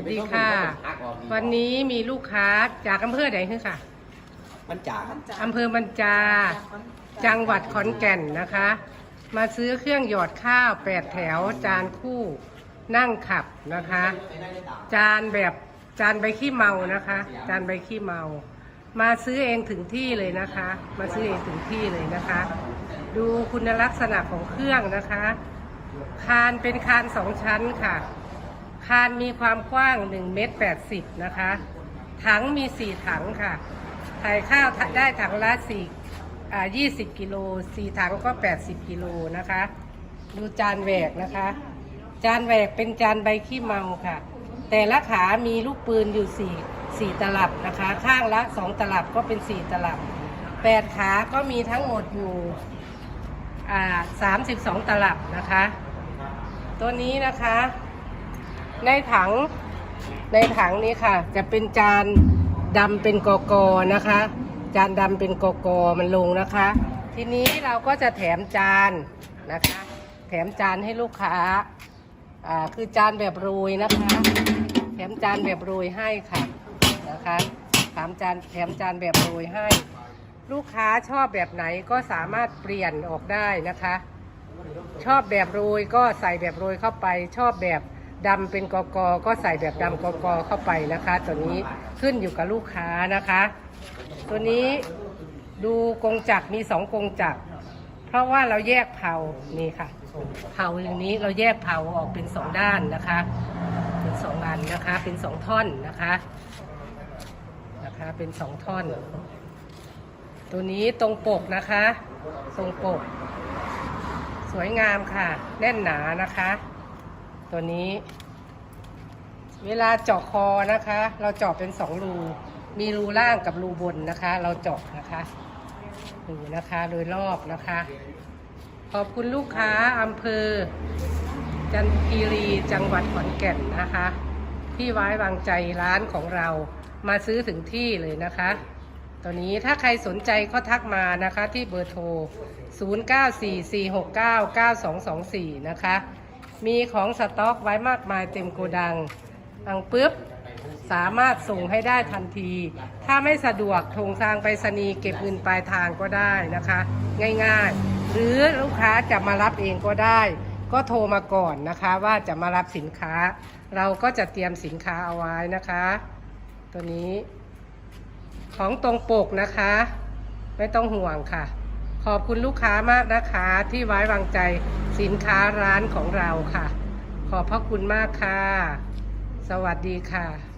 วัสดีค่ะ วันนี้มีลูกค้าจากอำเภอไหนคือค่ะมันจ๋าอำเภอบรรจา จังหวัดขอนแก่นนะคะ มาซื้อเครื่องหยอดข้าวแปดแถวจานคู่นั่งขับนะคะ จานแบบจานใบขี้เมานะคะ จานใบขี้เมา มาซื้อเองถึงที่เลยนะคะ มาซื้อเองถึงที่เลยนะคะ ดูคุณลักษณะของเครื่องนะคะ คานเป็นคานสองชั้นค่ะ คานมีความกว้าง1เมตร80 นะคะ ถังมี 4 ถังค่ะใส่ข้าวได้ถังละ4อ่า20 กิโล4ถังก็ 80 กิโลนะคะ ดูจานแหวกนะคะ จานแหวกเป็นจานใบขี้เมาค่ะ แต่ละขามีลูกปืนอยู่ 4 4 ตลับนะคะ ข้างละ 2 ตลับก็เป็น 4 ตลับ 8 ขาก็มีทั้งหมดอยู่อ่า32 ตลับนะคะ ตัวนี้นะคะ ในถังในถังนี้ค่ะ จะเป็นจานดำเป็นกอกอนะคะ จานดำเป็นกอกอมันลงนะคะ ทีนี้เราก็จะแถมจานนะคะ แถมจานให้ลูกค้าอ่าคือจานแบบโรยนะคะ แถมจานแบบโรยให้ค่ะนะคะแถมจานแถมจานแบบโรยให้ ลูกค้าชอบแบบไหนก็สามารถเปลี่ยนออกได้นะคะ ชอบแบบโรยก็ใส่แบบโรยเข้าไปชอบแบบ ดำเป็นกอกอก็ใส่แบบดำกอกอเข้าไปนะคะ ตัวนี้ขึ้นอยู่กับลูกค้านะคะ ตัวนี้ดูกรงจักรมีสองกรงจักรเพราะว่าเราแยกเผานี่ค่ะ เผาอย่างนี้เราแยกเผาออกเป็นสองด้านนะคะ เป็นสองอันนะคะ เป็นสองท่อนนะคะนะคะ เป็นสองท่อน ตัวนี้ตรงปกนะคะทรงปก สวยงามค่ะ แน่นหนานะคะ ตัวนี้ เวลาเจาะคอนะคะ เราเจาะเป็นสองรู มีรูล่างกับรูบนนะคะ เราเจาะนะคะดูนะคะโดยรอบนะคะ ขอบคุณลูกค้าอำเภอ จันทีรีจังหวัดขอนแก่นนะคะ ที่ไว้วางใจร้านของเรามาซื้อถึงที่เลยนะคะตัวนี้ถ้าใครสนใจก็ทักมานะคะที่เบอร์โทร 0944699224 นะคะ มีของสต็อกไว้มากมายเต็มโกดังอังปุ๊บสามารถส่งให้ได้ทันที ถ้าไม่สะดวกทงทางไปรษณีย์เก็บเงินปลายทางก็ได้นะคะ ง่ายๆ หรือลูกค้าจะมารับเองก็ได้ ก็โทรมาก่อนนะคะว่าจะมารับสินค้า เราก็จะเตรียมสินค้าเอาไว้นะคะ ตัวนี้ ของตรงปกนะคะ ไม่ต้องห่วงค่ะ ขอบคุณลูกค้ามากนะคะที่ไว้วางใจสินค้าร้านของเราค่ะ ขอบพระคุณมากค่ะ สวัสดีค่ะ